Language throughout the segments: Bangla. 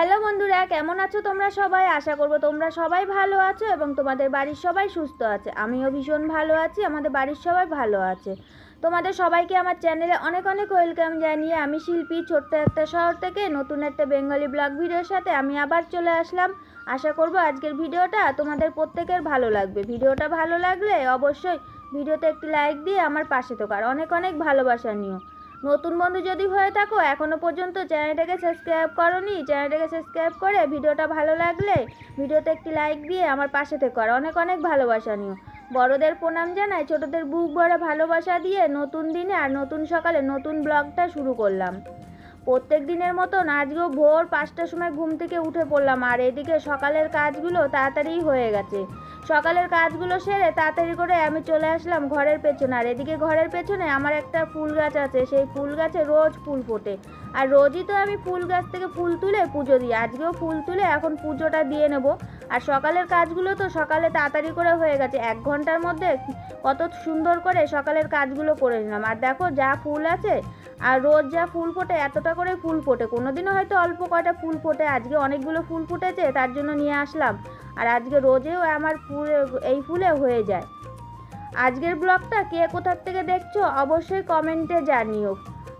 হ্যালো বন্ধুরা, কেমন আছো তোমরা সবাই? আশা করব তোমরা সবাই ভালো আছো এবং তোমাদের বাড়ির সবাই সুস্থ আছে। আমিও ভীষণ ভালো আছি, আমাদের বাড়ির সবাই ভালো আছে। তোমাদের সবাইকে আমার চ্যানেলে অনেক অনেক ওয়েলকাম জানিয়ে আমি শিল্পী, ছোট্ট একটা শহর থেকে নতুন একটা বেঙ্গলি ব্লগ ভিডিওর সাথে আমি আবার চলে আসলাম। আশা করব আজকের ভিডিওটা তোমাদের প্রত্যেকের ভালো লাগবে। ভিডিওটা ভালো লাগলে অবশ্যই ভিডিওতে একটি লাইক দিয়ে আমার পাশে থাকো। আর অনেক অনেক ভালোবাসা নিও। নতুন বন্ধু যদি হয়ে থাকো এখনও পর্যন্ত চ্যানেলটাকে সাবস্ক্রাইব করনি, চ্যানেলটাকে সাবস্ক্রাইব করে ভিডিওটা ভালো লাগলে ভিডিওতে একটি লাইক দিয়ে আমার পাশে থেকে। আর অনেক অনেক ভালোবাসা নিও। বড়দের প্রণাম জানাই, ছোটদের বুক ভরা ভালোবাসা দিয়ে নতুন দিনে আর নতুন সকালে নতুন ব্লগটা শুরু করলাম। প্রত্যেক দিনের মতন আজকেও ভোর পাঁচটার সময় ঘুম থেকে উঠে পড়লাম, আর এদিকে সকালের কাজগুলো তাড়াতাড়ি হয়ে গেছে। সকালের কাজগুলো সেরে তাড়াতাড়ি করে আমি চলে আসলাম ঘরের পেছনে, আর এদিকে ঘরের পেছনে আমার একটা ফুল গাছ আছে, সেই ফুল গাছে রোজ ফুল ফোটে। আর রোজই তো আমি ফুল গাছ থেকে ফুল তুলে পুজো দিই, আজকেও ফুল তুলে এখন পুজোটা দিয়ে নেব। আর সকালের কাজগুলো তো সকালে তাড়াতাড়ি করে হয়ে গেছে, এক ঘণ্টার মধ্যে কত সুন্দর করে সকালের কাজগুলো করে নিলাম। আর দেখো যা ফুল আছে আর রোজ যা ফুল ফোটে, এতটা করে ফুল ফোটে। কোনোদিনও হয়তো অল্প কয়টা ফুল ফোটে, আজকে অনেকগুলো ফুল ফুটেছে, তার জন্য নিয়ে আসলাম। আর আজকে রোজেও আমার ফুল, এই ফুলে হয়ে যায়। আজকের ব্লগটা কে কোথার থেকে দেখছ, অবশ্যই কমেন্টে জানিও।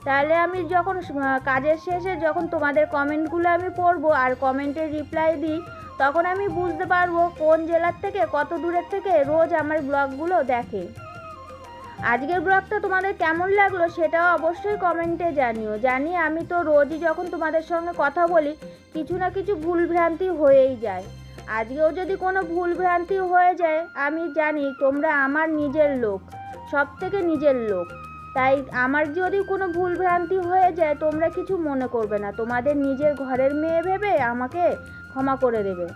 তাহলে আমি যখন কাজের শেষে যখন তোমাদের কমেন্টগুলো আমি পড়ব আর কমেন্টের রিপ্লাই দিই, তখন আমি বুঝতে পারব কোন জেলার থেকে, কত দূরের থেকে রোজ আমার ব্লগগুলো দেখে। আজকের ব্লগটা তোমাদের কেমন লাগল সেটাও অবশ্যই কমেন্টে জানিও। জানি আমি তো রোজই যখন তোমাদের সঙ্গে কথা বলি, কিছু না কিছু ভুল ভ্রান্তি হয়েই যায়। আজকেও যদি কোনো ভুল ভ্রান্তি হয়ে যায়, আমি জানি তোমরা আমার নিজের লোক সব থেকে নিজের লোক। তাই আমার যদি কোনো ভুল ভ্রান্তি হয়ে যায়, তোমরা কিছু মনে করবে না। তোমাদের নিজের ঘরের মেয়ে ভেবে আমাকে ক্ষমা করে দেবে।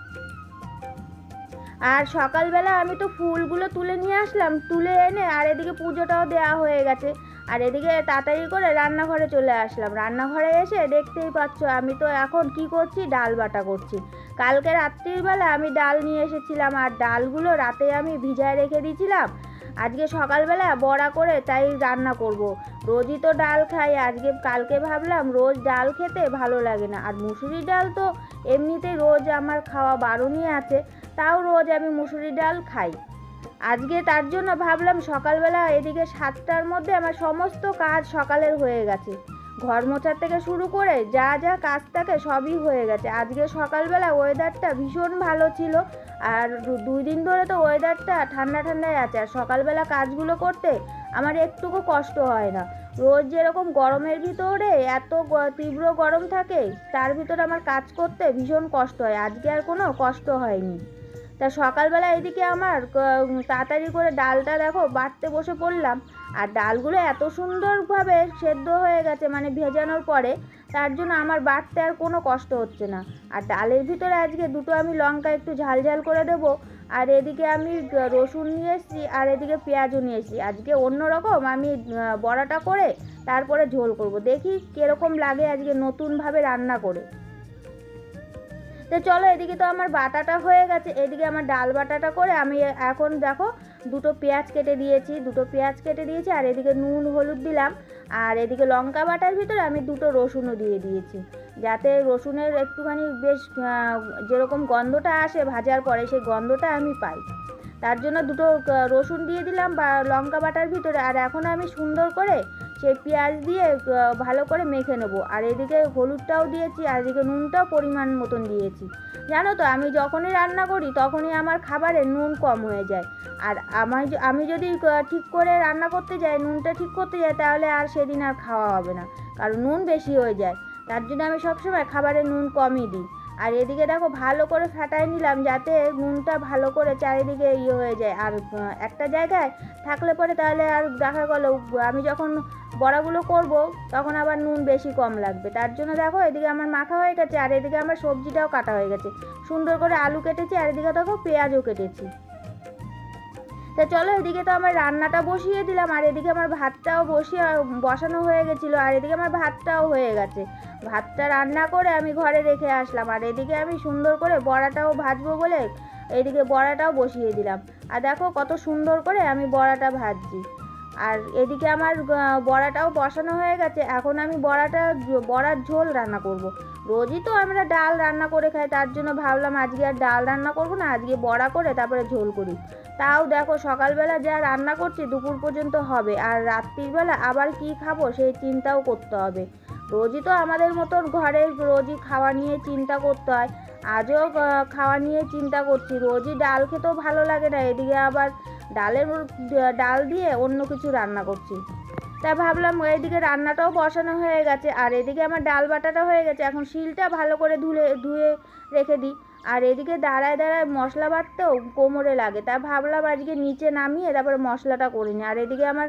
আর সকালবেলা আমি তো ফুলগুলো তুলে নিয়ে আসলাম, তুলে এনে আর এদিকে পুজোটাও দেওয়া হয়ে গেছে। আর এদিকে তাড়াতাড়ি করে রান্নাঘরে চলে আসলাম। রান্নাঘরে এসে দেখতেই পাচ্ছ, আমি তো এখন কি করছি? ডাল বাটা করছি। কালকে রাত্রিবেলা আমি ডাল নিয়ে এসেছিলাম আর ডালগুলো রাতে আমি ভিজায় রেখে দিয়েছিলাম। আজকে সকালবেলা বড়া করে তাই রান্না করব। রোজই তো ডাল খাই, আজকে কালকে ভাবলাম রোজ ডাল খেতে ভালো লাগে না। আর মুসুরি ডাল তো এমনিতেই রোজ আমার খাওয়া বারণই আছে। তাও রোজ আমি মুসুরি ডাল খাই। আজকে তার জন্য ভাবলাম সকালবেলা এদিকে সাতটার মধ্যে আমার সমস্ত কাজ সকালের হয়ে গেছে। ঘর মোছার থেকে শুরু করে যা যা কাজ থাকে সবই হয়ে গেছে। আজকে সকালবেলা ওয়েদারটা ভীষণ ভালো ছিল আর দুই দিন ধরে তো ওয়েদারটা ঠান্ডা ঠান্ডায় আছে। আর সকালবেলা কাজগুলো করতে আমার একটুকু কষ্ট হয় না। রোজ যেরকম গরমের ভিতরে এত তীব্র গরম থাকে, তার ভিতরে আমার কাজ করতে ভীষণ কষ্ট হয়। আজকে আর কোনো কষ্ট হয়নি। তা সকালবেলা এদিকে আমার তাড়াতাড়ি করে ডালটা দেখো বাটতে বসে পড়লাম। আর ডালগুলো এত সুন্দরভাবে সেদ্ধ হয়ে গেছে মানে ভেজানোর পরে, তার জন্য আমার বাটতে আর কোনো কষ্ট হচ্ছে না। আর ডালের ভিতরে আজকে দুটো আমি লঙ্কা একটু ঝাল ঝাল করে দেবো, আর এদিকে আমি রসুন নিয়ে এসেছি, আর এদিকে পেঁয়াজও নিয়ে এসেছি। আজকে অন্যরকম আমি বড়াটা করে, তারপরে ঝোল করব। দেখি কীরকম লাগে আজকে নতুনভাবে রান্না করে। তো চলো এদিকে তো আমার বাটাটা হয়ে গেছে। এদিকে আমার ডাল বাটাটা করে আমি এখন দেখো দুটো পেঁয়াজ কেটে দিয়েছি, দুটো পেঁয়াজ কেটে দিয়েছি আর এদিকে নুন, হলুদ দিলাম। আর এদিকে লঙ্কা বাটার ভিতরে আমি দুটো রসুনও দিয়ে দিয়েছি। যাতে রসুনের একটুখানি বেশ যেরকম গন্ধটা আসে ভাজার পরে সেই গন্ধটা আমি পাই। তার জন্য দুটো রসুন দিয়ে দিলাম বা লঙ্কা বাটার ভিতরে। আর এখন আমি সুন্দর করে সেই পেঁয়াজ দিয়ে ভালো করে মেখে নেব। আর এদিকে হলুদটাও দিয়েছি, আর এদিকে নুনটাও পরিমাণ মতন দিয়েছি। জানো তো, আমি যখনই রান্না করি, তখনই আমার খাবারে নুন কম হয়ে যায়। আর আমার আমি যদি ঠিক করে রান্না করতে যাই, নুনটা ঠিক করতে যাই, তাহলে আর সেদিন আর খাওয়া হবে না। কারণ নুন বেশি হয়ে যায়। তার জন্য আমি সবসময় খাবারে নুন কমই দিই। আর এদিকে দেখো ভালো করে ফাটাই নিলাম যাতে নুনটা ভালো করে চারিদিকে ইয়ে হয়ে যায়। আর একটা জায়গায় থাকলে পরে তাহলে আর দেখা গেলো, আমি যখন বড়াগুলো করব, তখন আবার নুন বেশি কম লাগবে। তার জন্য দেখো এদিকে আমার মাখা হয়ে গেছে, আর এদিকে আমার সবজিটাও কাটা হয়ে গেছে। সুন্দর করে আলু কেটেছি, আর এদিকে দেখো পেঁয়াজও কেটেছি। তা চলো এদিকে তো আমার রান্নাটা বসিয়ে দিলাম, আর এদিকে আমার ভাতটাও বসিয়ে, বসানো হয়ে গেছিল, আর এদিকে আমার ভাতটাও হয়ে গেছে। ভাতটা রান্না করে আমি ঘরে রেখে আসলাম। আর এদিকে আমি সুন্দর করে বড়াটাও ভাজবো বলে এদিকে বড়াটাও বসিয়ে দিলাম। আর দেখো কত সুন্দর করে আমি বড়াটা ভাজছি। আর এদিকে আমার বড়াটাও বসানো হয়ে গেছে। এখন আমি বড়াটা, বড়ার ঝোল রান্না করব। রোজই তো আমরা ডাল রান্না করে খাই, তার জন্য ভাবলাম আজকে আর ডাল রান্না করব না, আজকে বড়া করে তারপরে ঝোল করি। তাও দেখো সকালবেলা যা রান্না করছি, দুপুর পর্যন্ত হবে। আর রাত্রিবেলা আবার কি খাব সেই চিন্তাও করতে হবে। রোজই তো আমাদের মতন ঘরে রোজই খাওয়া নিয়ে চিন্তা করতে হয়। আজও খাওয়া নিয়ে চিন্তা করছি। রোজই ডাল খেতেও ভালো লাগে না। এদিকে আবার ডালের, ডাল দিয়ে অন্য কিছু রান্না করছি। তা ভাবলাম এইদিকে রান্নাটাও বসানো হয়ে গেছে, আর এদিকে আমার ডাল বাটাটা হয়ে গেছে। এখন শিলটা ভালো করে ধুলে, ধুয়ে রেখে দিই। আর এদিকে দাঁড়ায় দাঁড়ায় মশলা বাটতেও কোমরে লাগে। তা ভাবলাম আজকে নিচে নামিয়ে তারপরে মশলাটা করে নিই। আর এদিকে আমার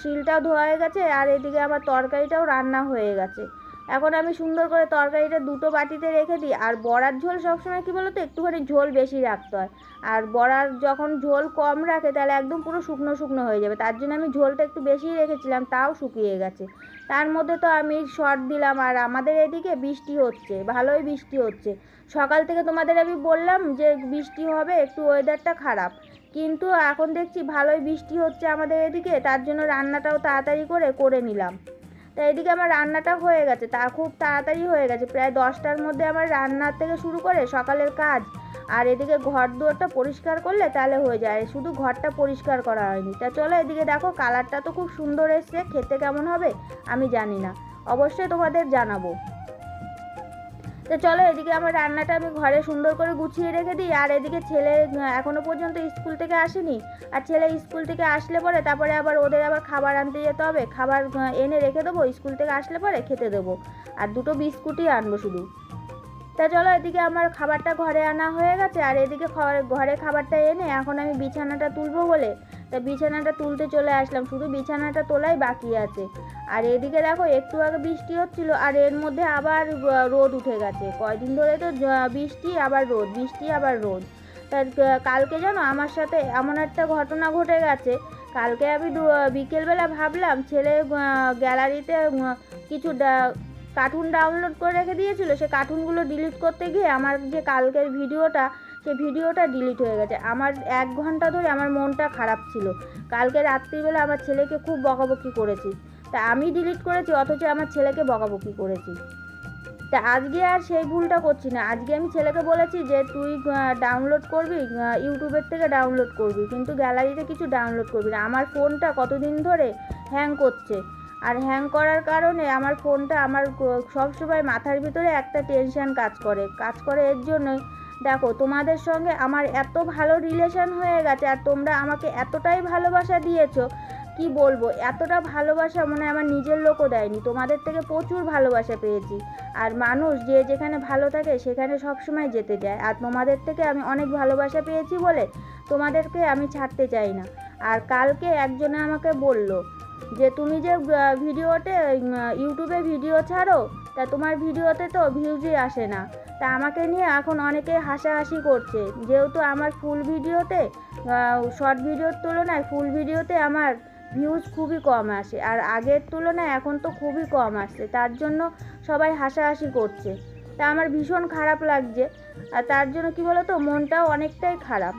শিলটাও ধোয়া হয়ে গেছে, আর এদিকে আমার তরকারিটাও রান্না হয়ে গেছে। এখন আমি সুন্দর করে তরকারিটা দুটো বাটিতে রেখে দিই, আর বড়ার ঝোল সবসময় কী বলো তো একটুখানি ঝোল বেশি রাখতে হয়। আর বড়ার যখন ঝোল কম রাখে, তাহলে একদম পুরো শুকনো শুকনো হয়ে যাবে। তার জন্য আমি ঝোলটা একটু বেশি রেখেছিলাম, তাও শুকিয়ে গেছে। তার মধ্যে তো আমি শর্ট দিলাম, আর আমাদের এদিকে বৃষ্টি হচ্ছে, ভালোই বৃষ্টি হচ্ছে। সকাল থেকে তোমাদের আমি বললাম যে, বৃষ্টি হবে, একটু ওয়েদারটা খারাপ। কিন্তু এখন দেখছি ভালোই বৃষ্টি হচ্ছে আমাদের এদিকে, তার জন্য রান্নাটাও তাড়াতাড়ি করে করে নিলাম। তা এদিকে আমার রান্নাটা হয়ে গেছে, তা খুব তাড়াতাড়ি হয়ে গেছে। প্রায় দশটার মধ্যে আমার রান্নার থেকে শুরু করে সকালের কাজ আর এদিকে ঘর দুয়ারটা পরিষ্কার করলে তাহলে হয়ে যায়, শুধু ঘরটা পরিষ্কার করা হয়নি। তা চলো এদিকে দেখো কালারটা তো খুব সুন্দর এসছে, খেতে কেমন হবে আমি জানি না, অবশ্যই তোমাদের জানাব। তো চলো এদিকে আমার রান্নাটা আমি ঘরে সুন্দর করে গুছিয়ে রেখে দিই আর এদিকে ছেলে আহ, এখনও পর্যন্ত স্কুল থেকে আসেনি। আর ছেলে স্কুল থেকে আসলে পরে তারপরে আবার ওদের আবার খাবার আনতে যেতে হবে খাবার এনে রেখে দেবো স্কুল থেকে আসলে পরে খেতে দেবো। আর দুটো বিস্কুটই আনব শুধু। তা চলো এদিকে আমার খাবারটা ঘরে আনা হয়ে গেছে আর এদিকে ঘরে খাবারটা এনে এখন আমি বিছানাটা তুলবো বলে তা বিছানাটা তুলতে চলে আসলাম। শুধু বিছানাটা তোলাই বাকি আছে। আর এদিকে দেখো, একটু আগে বৃষ্টি হচ্ছিল, আর এর মধ্যে আবার রোদ উঠে গেছে। কয়দিন ধরে তো বৃষ্টি, আবার রোদ, বৃষ্টি, আবার রোদ। তার কালকে জানো, আমার সাথে এমন একটা ঘটনা ঘটে গেছে। কালকে আমি বিকেলবেলা ভাবলাম, ছেলে গ্যালারিতে কিছু কার্টুন ডাউনলোড করে রেখে দিয়েছিল। সে কার্টুনগুলো ডিলিট করতে গিয়ে আমার যে কালকের ভিডিওটা সে ভিডিওটা ডিলিট হয়ে গেছে। আমার এক ঘণ্টা ধরে আমার মনটা খারাপ ছিল। কালকে রাত্রিবেলা আমার ছেলেকে খুব বকাবকি করেছি। তা আমি ডিলিট করেছি, অথচ আমার ছেলেকে বকাবকি করেছি। তা আজকে আর সেই ভুলটা করছি না। আজকে আমি ছেলেকে বলেছি যে, তুই ডাউনলোড করবি ইউটিউবের থেকে ডাউনলোড করবি, কিন্তু গ্যালারিতে কিছু ডাউনলোড করবি না। আমার ফোনটা কতদিন ধরে হ্যাং করছে। আর হ্যাং করার কারণে আমার ফোনটা আমার সবসময় মাথার ভিতরে একটা টেনশান কাজ করে। কাজ করে এর জন্যই দেখো, তোমাদের সঙ্গে আমার এত ভালো রিলেশন হয়ে গেছে আর তোমরা আমাকে এতটাই ভালোবাসা দিয়েছ। কি বলব? এতটা ভালোবাসা মনে আমার নিজের লোকও দেয়নি। তোমাদের থেকে প্রচুর ভালোবাসা পেয়েছি। আর মানুষ যে যেখানে ভালো থাকে, সেখানে সবসময় যেতে যায় আর তোমাদের থেকে আমি অনেক ভালোবাসা পেয়েছি বলে তোমাদেরকে আমি ছাড়তে চাই না। আর কালকে একজনে আমাকে বলল যে, তুমি যে ভিডিওতে ইউটিউবে ভিডিও ছাড়ো, তা তোমার ভিডিওতে তো ভিউজই আসে না। তা আমাকে নিয়ে এখন অনেকে হাসাহাসি করছে। যেহেতু আমার ফুল ভিডিওতে শর্ট ভিডিওর তুলনায় ফুল ভিডিওতে আমার ভিউজ খুবই কম আসে। আর আগের তুলনায় এখন তো খুবই কম আসছে। তার জন্য সবাই হাসাহাসি করছে। তা আমার ভীষণ খারাপ লাগছে। আর তার জন্য কি বলো তো মনটাও অনেকটাই খারাপ।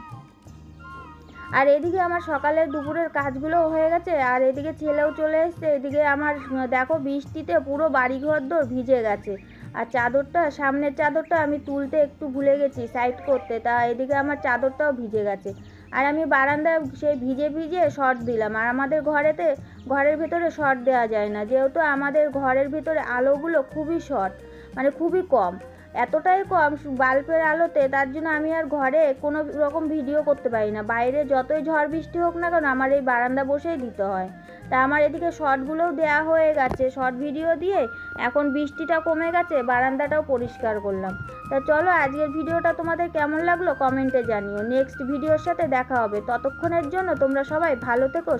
আর এদিকে আমার সকালের দুপুরের কাজগুলোও হয়ে গেছে। আর এদিকে ছেলেও চলে এসছে। এদিকে আমার, দেখো বৃষ্টিতে পুরো বাড়িঘর দোর ভিজে গেছে। আর চাদরটা, সামনের চাদরটা আমি তুলতে একটু ভুলে গেছি সাইড করতে। তা এদিকে আমার চাদরটাও ভিজে গেছে। আর আমি বারান্দায় সেই ভিজে ভিজে শর্ট দিলাম। আর আমাদের ঘরেতে, ঘরের ভিতরে শর্ট দেওয়া যায় না। যেহেতু আমাদের ঘরের ভিতরে আলোগুলো খুবই শর্ট মানে খুবই কম। এতটাই কম বাল্বের আলোতে, তার জন্য আমি আর ঘরে কোনো রকম ভিডিও করতে পারি না। বাইরে যতই ঝড় বৃষ্টি হোক না কেন, আমার এই বারান্দা বসেই দিতে হয়। তা আমার এদিকে শর্টগুলোও দেওয়া হয়ে গেছে। শর্ট ভিডিও দিয়ে এখন বৃষ্টিটা কমে গেছে, বারান্দাটাও পরিষ্কার করলাম। তা চলো, আজকের ভিডিওটা তোমাদের কেমন লাগল কমেন্টে জানিও। নেক্সট ভিডিওর সাথে দেখা হবে। ততক্ষণের জন্য তোমরা সবাই ভালো থেকো।